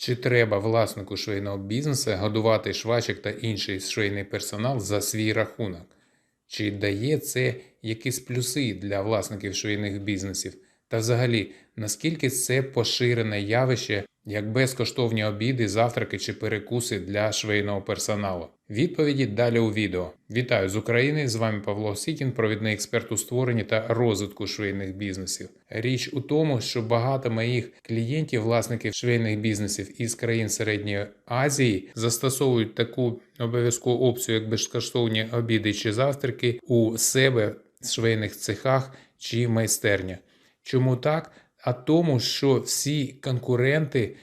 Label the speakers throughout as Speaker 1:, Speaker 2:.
Speaker 1: Чи треба власнику швейного бізнесу годувати швачок та інший швейний персонал за свій рахунок? Чи дає це якісь плюси для власників швейних бізнесів? Та взагалі, наскільки це поширене явище, як безкоштовні обіди, завтраки чи перекуси для швейного персоналу? Відповіді далі у відео. Вітаю з України! З вами Павло Сікін, провідний експерт у створенні та розвитку швейних бізнесів. Річ у тому, що багато моїх клієнтів, власників швейних бізнесів із країн Середньої Азії, застосовують таку обов'язкову опцію, як безкоштовні обіди чи завтраки у себе в швейних цехах чи майстернях. Чому так? А тому, що всі конкуренти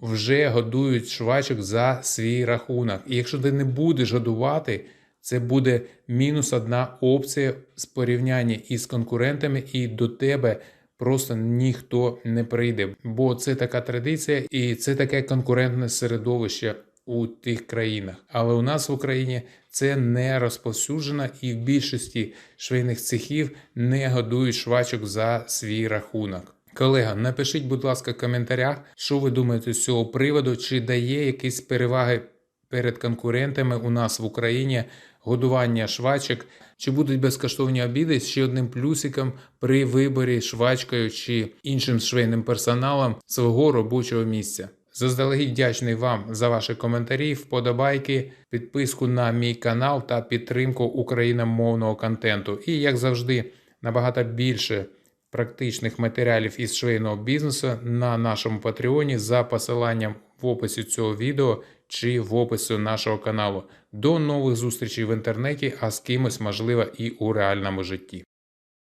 Speaker 1: вже годують швачок за свій рахунок. І якщо ти не будеш годувати, це буде мінус одна опція з порівняння із конкурентами, і до тебе просто ніхто не прийде. Бо це така традиція і це таке конкурентне середовище у тих країнах. Але у нас в Україні це не розповсюджено, і в більшості швейних цехів не годують швачок за свій рахунок. Колега, напишіть, будь ласка, в коментарях, що ви думаєте з цього приводу, чи дає якісь переваги перед конкурентами у нас в Україні годування швачок, чи будуть безкоштовні обіди ще одним плюсиком при виборі швачкою чи іншим швейним персоналом свого робочого місця. Заздалегідь вдячний вам за ваші коментарі, вподобайки, підписку на мій канал та підтримку україномовного контенту. І, як завжди, набагато більше практичних матеріалів із швейного бізнесу на нашому Патреоні за посиланням в описі цього відео чи в описі нашого каналу. До нових зустрічей в інтернеті, а з кимось, можливо, і у реальному житті.